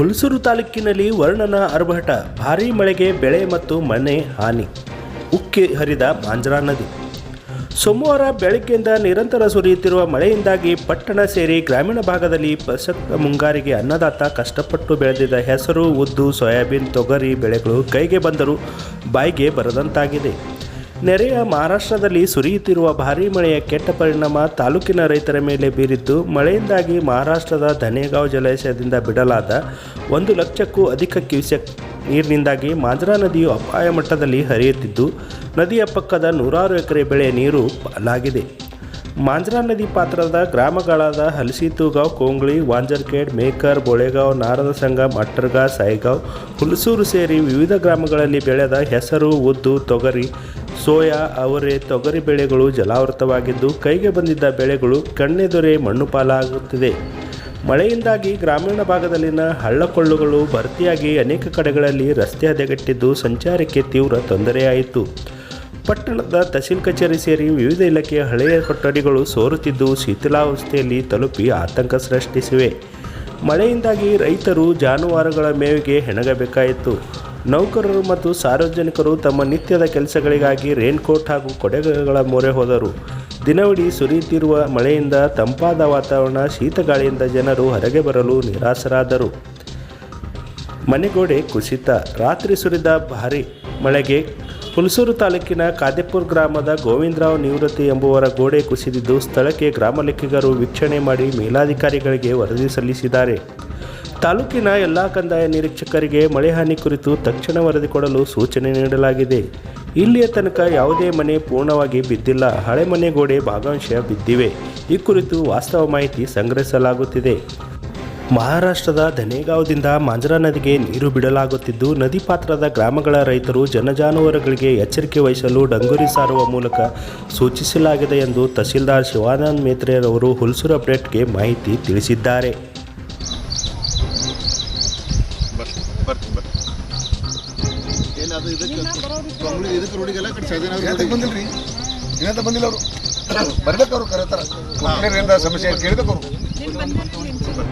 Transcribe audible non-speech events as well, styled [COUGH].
ಹುಲ್ಸೂರು ತಾಲೂಕಿನಲ್ಲಿ ವರ್ಣನ ಅರ್ಭಟ, ಭಾರಿ ಮಳೆಗೆ ಬೆಳೆ ಮತ್ತು ಮನೆ ಹಾನಿ, ಉಕ್ಕಿ ಹರಿದ ಮಾಂಜ್ರಾ ನದಿ. ಸೋಮವಾರ ಬೆಳಗ್ಗೆಯಿಂದ ನಿರಂತರ ಸುರಿಯುತ್ತಿರುವ ಮಳೆಯಿಂದಾಗಿ ಪಟ್ಟಣ ಸೇರಿ ಗ್ರಾಮೀಣ ಭಾಗದಲ್ಲಿ ಪ್ರಸಕ್ತ ಮುಂಗಾರಿಗೆ ಅನ್ನದಾತ ಕಷ್ಟಪಟ್ಟು ಬೆಳೆದಿದ್ದ ಹೆಸರು, ಉದ್ದು, ಸೋಯಾಬೀನ್, ತೊಗರಿ ಬೆಳೆಗಳು ಕೈಗೆ ಬಂದರೂ ಬಾಯಿಗೆ ಬರದಂತಾಗಿದೆ. ನೆರೆಯ ಮಹಾರಾಷ್ಟ್ರದಲ್ಲಿ ಸುರಿಯುತ್ತಿರುವ ಭಾರಿ ಮಳೆಯ ಕೆಟ್ಟ ಪರಿಣಾಮ ತಾಲೂಕಿನ ರೈತರ ಮೇಲೆ ಬೀರಿದ್ದು, ಮಳೆಯಿಂದಾಗಿ ಮಹಾರಾಷ್ಟ್ರದ ಧನೇಗಾಂವ್ ಜಲಾಶಯದಿಂದ ಬಿಡಲಾದ ಒಂದು ಲಕ್ಷಕ್ಕೂ ಅಧಿಕ ಕ್ಯೂಸೆಕ್ ನೀರಿನಿಂದಾಗಿ ಮಾಂಜ್ರಾ ನದಿಯು ಅಪಾಯ ಮಟ್ಟದಲ್ಲಿ ಹರಿಯುತ್ತಿದ್ದು, ನದಿಯ ಪಕ್ಕದ ನೂರಾರು ಎಕರೆ ಬೆಳೆ ನೀರು ಪಾಲಾಗಿದೆ. ಮಾಂಜ್ರಾ ನದಿ ಪಾತ್ರದ ಗ್ರಾಮಗಳಾದ ಹಲಸಿತುಗಾಂವ್ ಕೋಂಗ್ಳಿ, ವಾಂಜರ್ಕೇಡ್, ಮೇಕರ್, ಬೊಳೆಗಾವ್, ನಾರದ ಸಂಘ ಮಟ್ಟರ್ಗಾ ಸಾಯಿಗಾಂವ್, ಹುಲಸೂರು ಸೇರಿ ವಿವಿಧ ಗ್ರಾಮಗಳಲ್ಲಿ ಬೆಳೆದ ಹೆಸರು, ಉದ್ದು, ತೊಗರಿ ಸೋಯಾ ಅವರೆ ತೊಗರಿ ಬೆಳೆಗಳು ಜಲಾವೃತವಾಗಿದ್ದು ಕೈಗೆ ಬಂದಿದ್ದ ಬೆಳೆಗಳು ಕಣ್ಣೆದುರೇ ಮಣ್ಣು ಪಾಲಾಗುತ್ತಿದೆ. ಮಳೆಯಿಂದಾಗಿ ಗ್ರಾಮೀಣ ಭಾಗದಲ್ಲಿನ ಹಳ್ಳಕೊಳ್ಳುಗಳು ಭರ್ತಿಯಾಗಿ ಅನೇಕ ಕಡೆಗಳಲ್ಲಿ ರಸ್ತೆ ಹದಗೆಟ್ಟಿದ್ದು ಸಂಚಾರಕ್ಕೆ ತೀವ್ರ ತೊಂದರೆಯಾಯಿತು. ಪಟ್ಟಣದ ತಹಸೀಲ್ ಕಚೇರಿ ಸೇರಿ ವಿವಿಧ ಇಲಾಖೆಯ ಹಳೆಯ ಕೊಠಡಿಗಳು ಸೋರುತ್ತಿದ್ದು ಶಿಥಿಲಾವಸ್ಥೆಯಲ್ಲಿ ತಲುಪಿ ಆತಂಕ ಸೃಷ್ಟಿಸಿವೆ. ಮಳೆಯಿಂದಾಗಿ ರೈತರು ಜಾನುವಾರುಗಳ ಮೇವಿಗೆ ಹೆಣಗಬೇಕಾಯಿತು. ನೌಕರರು ಮತ್ತು ಸಾರ್ವಜನಿಕರು ತಮ್ಮ ನಿತ್ಯದ ಕೆಲಸಗಳಿಗಾಗಿ ರೇನ್ಕೋಟ್ ಹಾಗೂ ಕೊಡೆಗಳ ಮೊರೆ ಹೋದರು. ದಿನವಿಡೀ ಸುರಿಯುತ್ತಿರುವ ಮಳೆಯಿಂದ ತಂಪಾದ ವಾತಾವರಣ, ಶೀತಗಾಳಿಯಿಂದ ಜನರು ಹೊರಗೆ ಬರಲು ನಿರಾಸರಾದರು ಮನೆಗೋಡೆ ಕುಸಿತ, ರಾತ್ರಿ ಸುರಿದ ಭಾರಿ ಮಳೆಗೆ ಹುಲಸೂರು ತಾಲೂಕಿನ ಕಾದೇಪುರ ಗ್ರಾಮದ ಗೋವಿಂದರಾವ್ ನಿವೃತ್ತಿ ಎಂಬುವರ ಗೋಡೆ ಕುಸಿದಿದ್ದು, ಸ್ಥಳಕ್ಕೆ ಗ್ರಾಮ ಲೆಕ್ಕಿಗರು ವೀಕ್ಷಣೆ ಮಾಡಿ ಮೇಲಾಧಿಕಾರಿಗಳಿಗೆ ವರದಿ ಸಲ್ಲಿಸಿದ್ದಾರೆ. ತಾಲೂಕಿನ ಎಲ್ಲ ಕಂದಾಯ ನಿರೀಕ್ಷಕರಿಗೆ ಮಳೆ ಹಾನಿ ಕುರಿತು ತಕ್ಷಣ ವರದಿ ಕೊಡಲು ಸೂಚನೆ ನೀಡಲಾಗಿದೆ. ಇಲ್ಲಿಯ ತನಕ ಯಾವುದೇ ಮನೆ ಪೂರ್ಣವಾಗಿ ಬಿದ್ದಿಲ್ಲ. ಹಳೆ ಮನೆ ಗೋಡೆ ಭಾಗಾಂಶ ಬಿದ್ದಿವೆ. ಈ ಕುರಿತು ವಾಸ್ತವ ಮಾಹಿತಿ ಸಂಗ್ರಹಿಸಲಾಗುತ್ತಿದೆ. ಮಹಾರಾಷ್ಟ್ರದ ಧನೇಗಾಂವದಿಂದ ಮಾಂಜರಾ ನದಿಗೆ ನೀರು ಬಿಡಲಾಗುತ್ತಿದ್ದು, ನದಿ ಪಾತ್ರದ ಗ್ರಾಮಗಳ ರೈತರು ಜನಜಾನುವಾರುಗಳಿಗೆ ಎಚ್ಚರಿಕೆ ವಹಿಸಲು ಡಂಗುರಿ ಸಾರುವ ಮೂಲಕ ಸೂಚಿಸಲಾಗಿದೆ ಎಂದು ತಹಸೀಲ್ದಾರ್ ಶಿವಾನಂದ್ ಮೇತ್ರೆರವರು ಹುಲ್ಸೂರು ಅಪ್ಡೇಟ್ಗೆ ಮಾಹಿತಿ ತಿಳಿಸಿದ್ದಾರೆ. ಬರ್ರಿ ಇದಕ್ಕೆ ಇದಕ್ಕೆ ರೋಡಿಗೆಲ್ಲ ಬಂದಿಲ್ಲ ರೀ ಏನಂತ ಬಂದಿಲ್ಲ ಅವರು? [COUGHS] ಬರ್ಬೇಕು ಅವರು ಕರೆತಾರ ಸಮಸ್ಯೆ ಕೇಳ್ಬೇಕು ಅವರು